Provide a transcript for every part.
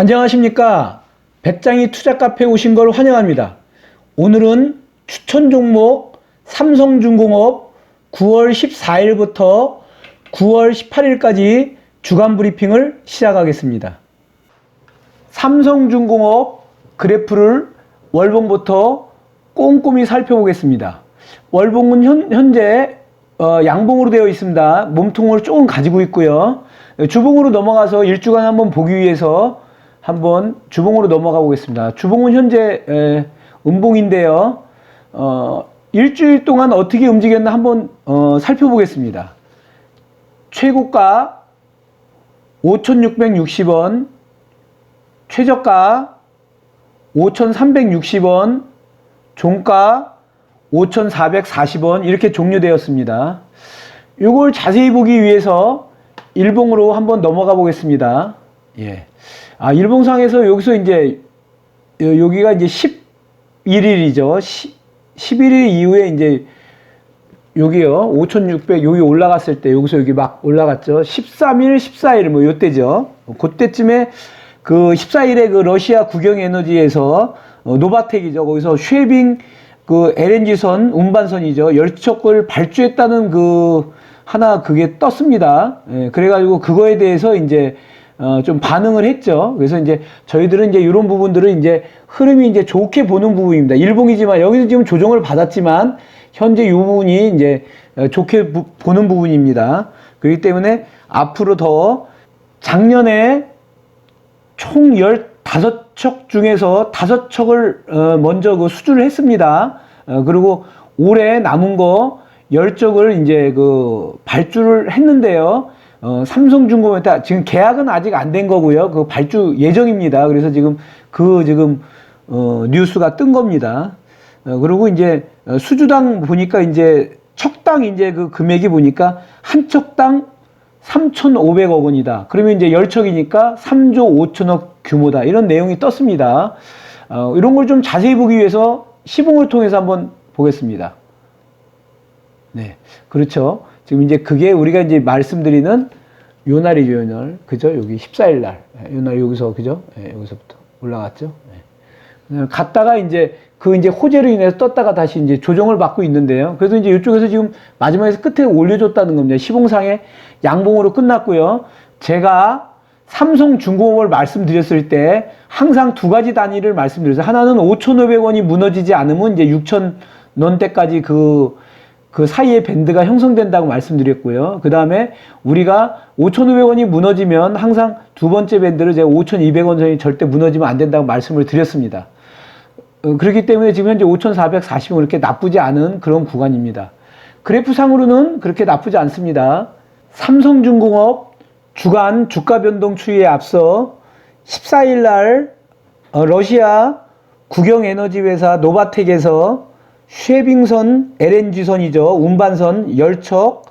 안녕하십니까. 배짱이 투자 카페에 오신 걸 환영합니다. 오늘은 추천 종목 삼성중공업 9월 14일부터 9월 18일까지 주간 브리핑을 시작하겠습니다. 삼성중공업 그래프를 월봉부터 꼼꼼히 살펴보겠습니다. 월봉은 현, 현재 어, 양봉으로 되어 있습니다. 몸통을 조금 가지고 있고요. 주봉으로 넘어가서 일주간 한번 보기 위해서 한번 주봉으로 넘어가 보겠습니다. 주봉은 현재 에, 음봉인데요. 어, 일주일 동안 어떻게 움직였나 한번 어, 살펴보겠습니다. 최고가 5,660원, 최저가 5,360원, 종가 5,440원 이렇게 종료되었습니다. 이걸 자세히 보기 위해서 일봉으로 한번 넘어가 보겠습니다. 예. 아, 일봉상에서 여기서 이제 여- 여기가 이제 11일이죠. 11일 이후에 이제 여기요. 5,600 여기 올라갔을 때 여기서 여기 막 올라갔죠. 13일, 14일 뭐 요때죠. 그때쯤에 그 14일에 그 러시아 국영 에너지에서 어, 노바텍이죠. 거기서 쉐빙 그 LNG선 운반선이죠. 열척을 발주했다는 그 하나 그게 떴습니다. 예, 그래가지고 그거에 대해서 이제 어, 좀 반응을 했죠. 그래서 이제 저희들은 이제 이런 부분들을 이제 흐름이 이제 좋게 보는 부분입니다. 일봉이지만 여기서 지금 조정을 받았지만 현재 이 부분이 이제 어, 좋게 부- 보는 부분입니다. 그렇기 때문에 앞으로 더 작년에 총 15척 중에서 5척을 어, 먼저 그 수주를 했습니다. 어, 그리고 올해 남은 거 10척을 이제 그 발주를 했는데요. 어, 삼성중공업 다 지금 계약은 아직 안 된 거고요. 그 발주 예정입니다. 그래서 지금 그 지금 어, 뉴스가 뜬 겁니다. 어, 그리고 이제 어, 수주당 보니까 이제 척당 이제 그 금액이 보니까 한 척당 3,500억 원이다. 그러면 이제 10척이니까 3조 5천억 규모다. 이런 내용이 떴습니다. 어, 이런 걸 좀 자세히 보기 위해서 시봉을 통해서 한번 보겠습니다. 네. 그렇죠. 지금 이제 그게 우리가 이제 말씀드리는 요 날이죠, 요 날. 그죠? 여기 14일 날. 예, 요날 여기서, 그죠? 예, 여기서부터 올라갔죠. 예. 어, 갔다가 이제 그 이제 호재로 인해서 떴다가 다시 이제 조정을 받고 있는데요. 그래서 이제 이쪽에서 지금 마지막에 끝에 올려줬다는 겁니다. 시봉상에 양봉으로 끝났고요. 제가 삼성중공업을 말씀드렸을 때 항상 두 가지 단위를 말씀드렸어요. 하나는 5,500원이 무너지지 않으면 이제 6,000원대까지 그, 그 사이에 밴드가 형성된다고 말씀드렸고요. 그 다음에 우리가 5,500원이 무너지면 항상 두 번째 밴드를 제가 5,200원 선이 절대 무너지면 안 된다고 말씀을 드렸습니다. 어, 그렇기 때문에 지금 현재 5,440원 이렇게 나쁘지 않은 그런 구간입니다. 그래프상으로는 그렇게 나쁘지 않습니다. 삼성중공업 주간 주가 변동 추이에 앞서 14일 날 어, 러시아 국영 에너지 회사 노바텍에서 쉐빙선 LNG선이죠. 운반선 10척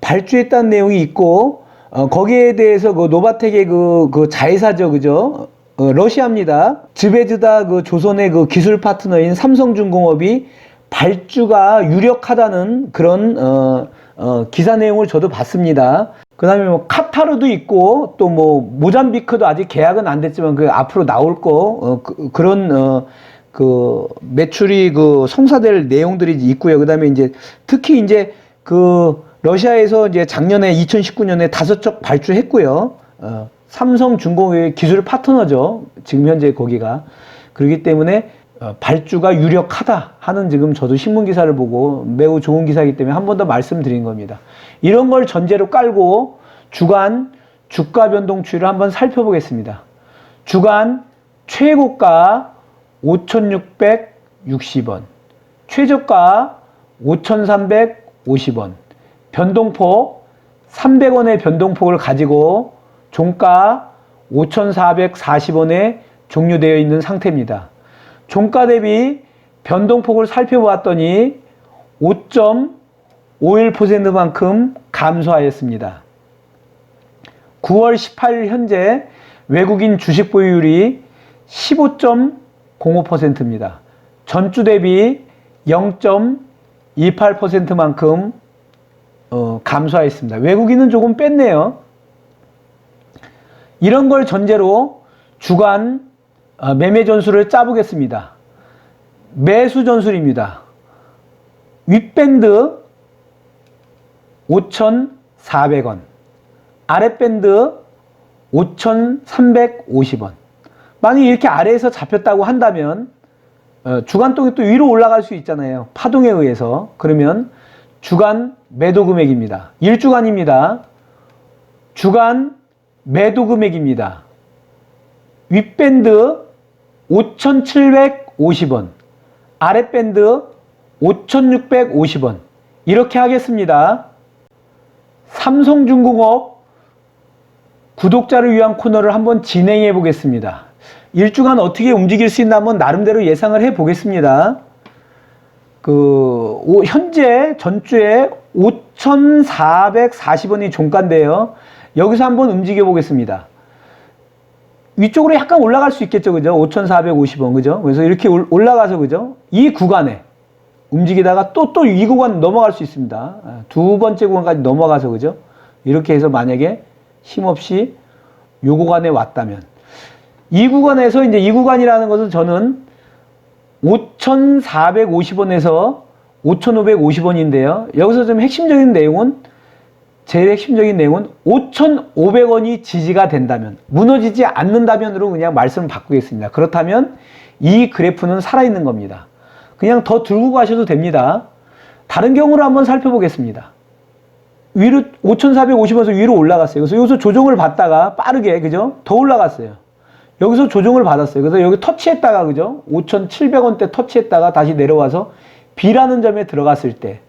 발주했다는 내용이 있고 어, 거기에 대해서 그 노바텍의 그, 그 자회사죠. 그죠? 어, 러시아입니다. 즈베즈다 그 조선의 그 기술 파트너인 삼성중공업이 발주가 유력하다는 그런 어, 어, 기사 내용을 저도 봤습니다. 그 다음에 뭐 카타르도 있고 또 뭐 모잠비크도 아직 계약은 안 됐지만 그 앞으로 나올 거 어, 그, 그런 어, 그 매출이 그 성사될 내용들이 있고요. 그다음에 이제 특히 이제 그 러시아에서 이제 작년에 2019년에 다섯 척 발주했고요. 어, 삼성중공업의 기술 파트너죠. 지금 현재 거기가 그렇기 때문에 어, 발주가 유력하다 하는 지금 저도 신문 기사를 보고 매우 좋은 기사이기 때문에 한 번 더 말씀드린 겁니다. 이런 걸 전제로 깔고 주간 주가 변동 추이를 한번 살펴보겠습니다. 주간 최고가 5,660원, 최저가 5,350원, 변동폭 300원의 변동폭을 가지고 종가 5,440원에 종료되어 있는 상태입니다. 종가 대비 변동폭을 살펴보았더니 5.51%만큼 감소하였습니다. 9월 18일 현재 외국인 주식 보유율이 15.05%입니다. 전주 대비 0.28%만큼 어, 감소하였습니다. 외국인은 조금 뺐네요. 이런 걸 전제로 주간 어, 매매 전술을 짜보겠습니다. 매수 전술입니다. 윗밴드 5,400원, 아랫밴드 5,350원. 만약 이렇게 아래에서 잡혔다고 한다면 어, 주간동이 또 위로 올라갈 수 있잖아요. 파동에 의해서. 그러면 주간 매도 금액입니다. 1주간입니다. 주간 매도 금액입니다. 윗밴드 5,750원, 아랫밴드 5,650원. 이렇게 하겠습니다. 삼성중공업 구독자를 위한 코너를 한번 진행해 보겠습니다. 일주간 어떻게 움직일 수 있나 한번 나름대로 예상을 해 보겠습니다. 그, 오- 현재 전주에 5,440원이 종가인데요. 여기서 한번 움직여 보겠습니다. 위쪽으로 약간 올라갈 수 있겠죠. 그죠? 5,450원. 그죠? 그래서 이렇게 올- 올라가서 그죠? 이 구간에 움직이다가 또, 또 이 구간 넘어갈 수 있습니다. 아, 두 번째 구간까지 넘어가서 그죠? 이렇게 해서 만약에 힘없이 요 구간에 왔다면 이 구간에서 이제 이 구간이라는 것은 저는 5,450원에서 5,550원인데요. 여기서 좀 핵심적인 내용은 제일 핵심적인 내용은 5,500원이 지지가 된다면 무너지지 않는다면으로 그냥 말씀을 바꾸겠습니다. 그렇다면 이 그래프는 살아있는 겁니다. 그냥 더 들고 가셔도 됩니다. 다른 경우를 한번 살펴보겠습니다. 위로 5,450원에서 위로 올라갔어요. 그래서 여기서 조정을 받다가 빠르게 그죠? 더 올라갔어요. 여기서 조정을 받았어요. 그래서 여기 터치했다가 그죠? 5,700원대 터치했다가 다시 내려와서 B라는 점에 들어갔을 때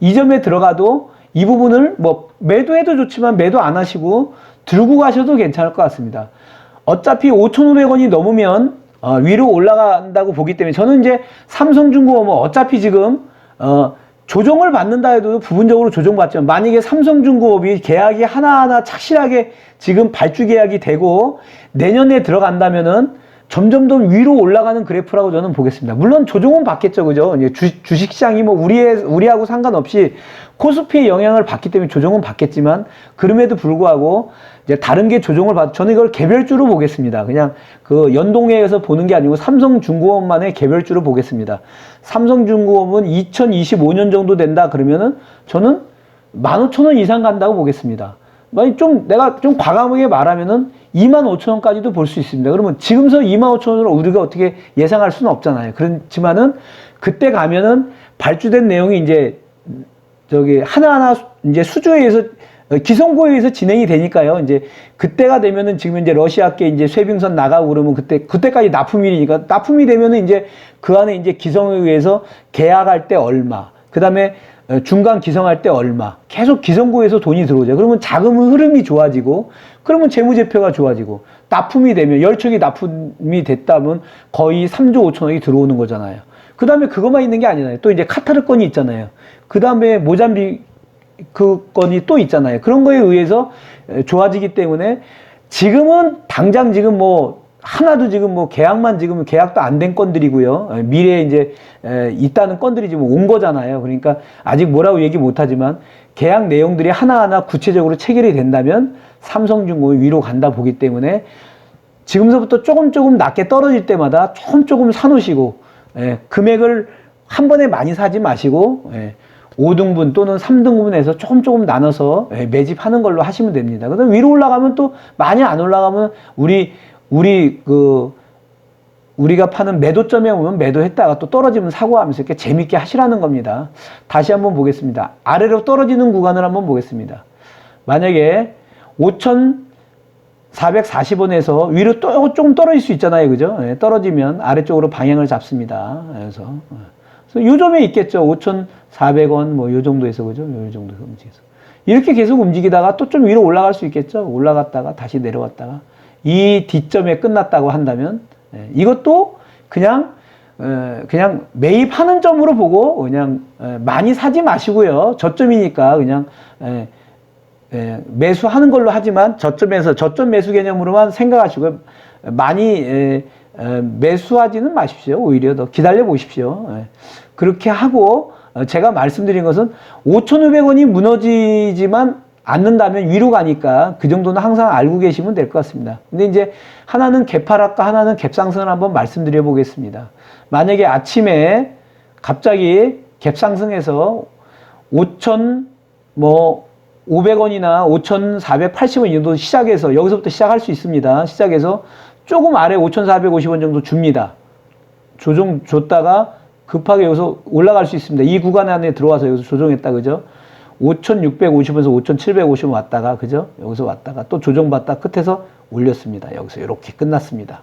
이 점에 들어가도 이 부분을 뭐 매도해도 좋지만 매도 안 하시고 들고 가셔도 괜찮을 것 같습니다. 어차피 5,500원이 넘으면 어, 위로 올라간다고 보기 때문에 저는 이제 삼성중공업은 어차피 지금 어, 조정을 받는다 해도 부분적으로 조정받지만 만약에 삼성중공업이 계약이 하나하나 착실하게 지금 발주 계약이 되고 내년에 들어간다면은 점점 더 위로 올라가는 그래프라고 저는 보겠습니다. 물론 조정은 받겠죠, 그죠? 주, 주식시장이 뭐 우리의 우리하고 상관없이 코스피의 영향을 받기 때문에 조정은 받겠지만 그럼에도 불구하고 이제 다른 게 조정을 받. 저는 이걸 개별주로 보겠습니다. 그냥 그 연동해서 보는 게 아니고 삼성중공업만의 개별주로 보겠습니다. 삼성중공업은 2025년 정도 된다 그러면은 저는 15,000원 이상 간다고 보겠습니다. 만약 좀 내가 좀 과감하게 말하면은 25,000원까지도 볼 수 있습니다. 그러면 지금서 25,000원을 우리가 어떻게 예상할 수는 없잖아요. 그렇지만은 그때 가면은 발주된 내용이 이제 저기 하나하나 수- 이제 수주에 의해서 어, 기성고에 의해서 진행이 되니까요. 이제 그때가 되면은 지금 이제 러시아께 이제 쇠빙선 나가고 그러면 그때 그때까지 납품일이니까 납품이 되면은 이제 그 안에 이제 기성에 의해서 계약할 때 얼마, 그 다음에 어, 중간 기성할 때 얼마, 계속 기성고에서 돈이 들어오죠. 그러면 자금 흐름이 좋아지고, 그러면 재무제표가 좋아지고, 납품이 되면 열척이 납품이 됐다면 거의 3조 5천억이 들어오는 거잖아요. 그 다음에 그것만 있는 게 아니잖아요. 또 이제 카타르 건이 있잖아요. 그 다음에 모잠비 그 건이 또 있잖아요. 그런 거에 의해서 에, 좋아지기 때문에 지금은 당장 지금 뭐 하나도 지금 뭐 계약만 지금 계약도 안 된 건들이고요. 에, 미래에 이제 에, 있다는 건들이 지금 온 거잖아요. 그러니까 아직 뭐라고 얘기 못 하지만 계약 내용들이 하나하나 구체적으로 체결이 된다면 삼성중공이 위로 간다 보기 때문에 지금서부터 조금 조금 낮게 떨어질 때마다 조금 조금 사놓으시고 예, 금액을 한 번에 많이 사지 마시고 예, 5등분 또는 3등분해서 조금 조금 나눠서 예, 매집하는 걸로 하시면 됩니다. 그다음 위로 올라가면 또 많이 안 올라가면 우리 우리 그 우리가 파는 매도점에 오면 매도했다가 또 떨어지면 사고하면서 이렇게 재밌게 하시라는 겁니다. 다시 한번 보겠습니다. 아래로 떨어지는 구간을 한번 보겠습니다. 만약에 5,440원에서 위로 또 조금 떨어질 수 있잖아요. 그죠? 예, 떨어지면 아래쪽으로 방향을 잡습니다. 그래서, 어. 그래서 요 점에 있겠죠. 5,400원 뭐 요 정도에서 그죠? 요 정도에서 움직여서. 이렇게 계속 움직이다가 또 좀 위로 올라갈 수 있겠죠. 올라갔다가 다시 내려왔다가 이 뒷점에 끝났다고 한다면 예, 이것도 그냥 에, 그냥 매입하는 점으로 보고 그냥 에, 많이 사지 마시고요. 저점이니까 그냥 에, 에, 매수하는 걸로 하지만 저점에서 저점 매수 개념으로만 생각하시고 많이 에, 에, 매수하지는 마십시오. 오히려 더 기다려 보십시오. 에. 그렇게 하고 어, 제가 말씀드린 것은 5,500원이 무너지지만 않는다면 위로 가니까 그 정도는 항상 알고 계시면 될 것 같습니다. 근데 이제 하나는 갭하락과 하나는 갭상승을 한번 말씀드려 보겠습니다. 만약에 아침에 갑자기 갭상승해서 5천 뭐 500원이나 5,480원 이 정도 시작해서 여기서부터 시작할 수 있습니다. 시작해서 조금 아래 5,450원 정도 줍니다. 조정 줬다가 급하게 여기서 올라갈 수 있습니다. 이 구간 안에 들어와서 여기서 조정했다 그죠? 5,650원에서 5,750원 왔다가 그죠? 여기서 왔다가 또 조정받다 끝에서 올렸습니다. 여기서 이렇게 끝났습니다.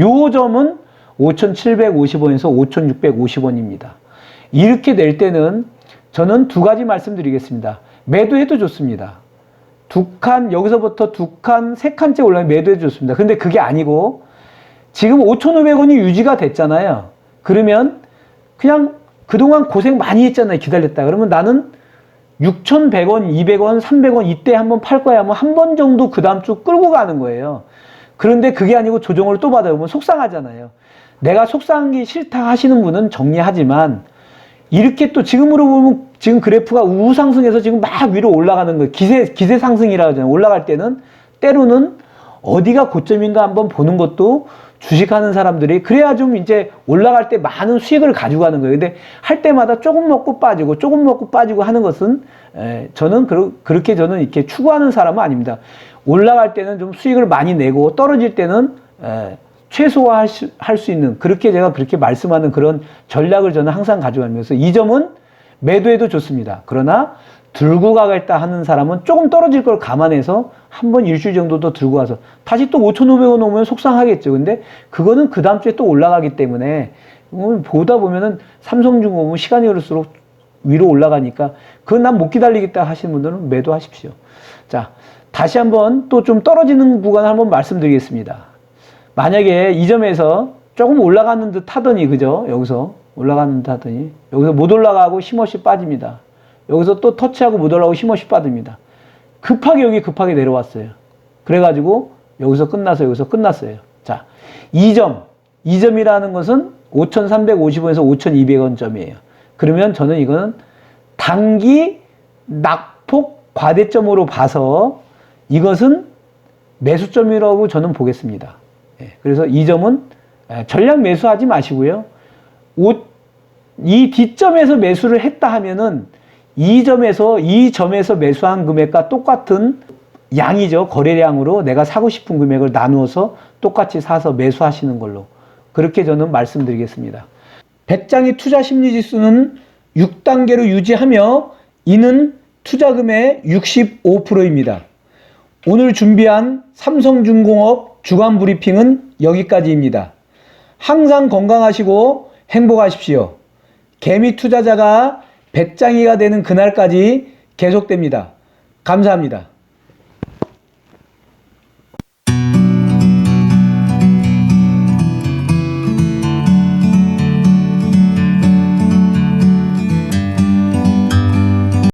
요 점은 5,750원에서 5,650원입니다. 이렇게 될 때는 저는 두 가지 말씀드리겠습니다. 매도해도 좋습니다. 두 칸, 여기서부터 두 칸, 세 칸째 올라면 매도해도 좋습니다. 근데 그게 아니고 지금 5,500원이 유지가 됐잖아요. 그러면 그냥 그동안 고생 많이 했잖아요. 기다렸다. 그러면 나는 6,100원, 200원, 300원 이때 한번 팔 거야 하면 한 번 정도 그 다음 주 끌고 가는 거예요. 그런데 그게 아니고 조정을 또 받아보면 속상하잖아요. 내가 속상하기 싫다 하시는 분은 정리하지만 이렇게 또 지금으로 보면 지금 그래프가 우상승해서 지금 막 위로 올라가는 거예요. 기세, 기세 상승이라고 하잖아요. 올라갈 때는 때로는 어디가 고점인가 한번 보는 것도 주식하는 사람들이 그래야 좀 이제 올라갈 때 많은 수익을 가지고 가는 거예요. 근데 할 때마다 조금 먹고 빠지고 조금 먹고 빠지고 하는 것은 에, 저는 그러, 그렇게 저는 이렇게 추구하는 사람은 아닙니다. 올라갈 때는 좀 수익을 많이 내고 떨어질 때는 에, 최소화할 수, 있는 그렇게 제가 그렇게 말씀하는 그런 전략을 저는 항상 가져가면서 이 점은 매도해도 좋습니다. 그러나 들고 가겠다 하는 사람은 조금 떨어질 걸 감안해서 한 번 일주일 정도 더 들고 와서 다시 또 5,500원 오면 속상하겠죠. 근데 그거는 그 다음 주에 또 올라가기 때문에 음, 보다 보면은 삼성중공은 시간이 흐를수록 위로 올라가니까 그건 난 못 기다리겠다 하시는 분들은 매도하십시오. 자, 다시 한번 또 좀 떨어지는 구간을 한번 말씀드리겠습니다. 만약에 이 점에서 조금 올라가는 듯 하더니 그죠? 여기서 올라가는 듯 하더니 여기서 못 올라가고 힘없이 빠집니다. 여기서 또 터치하고 못 올라가고 힘없이 빠집니다. 급하게 여기 급하게 내려왔어요. 그래가지고 여기서 끝나서 여기서 끝났어요. 자, 2점. 2점이라는 것은 5,350원에서 5,200원 점이에요. 그러면 저는 이거는 단기 낙폭 과대점으로 봐서 이것은 매수점이라고 저는 보겠습니다. 예, 그래서 이 점은 예, 전략 매수하지 마시고요. 오- 이 뒷점에서 매수를 했다 하면은 이 점에서 이 점에서 매수한 금액과 똑같은 양이죠. 거래량으로 내가 사고 싶은 금액을 나누어서 똑같이 사서 매수하시는 걸로 그렇게 저는 말씀드리겠습니다. 배짱이 투자 심리 지수는 6단계로 유지하며 이는 투자금의 65%입니다. 오늘 준비한 삼성중공업 주간 브리핑은 여기까지입니다. 항상 건강하시고 행복하십시오. 개미 투자자가 배짱이가 되는 그날까지 계속됩니다. 감사합니다.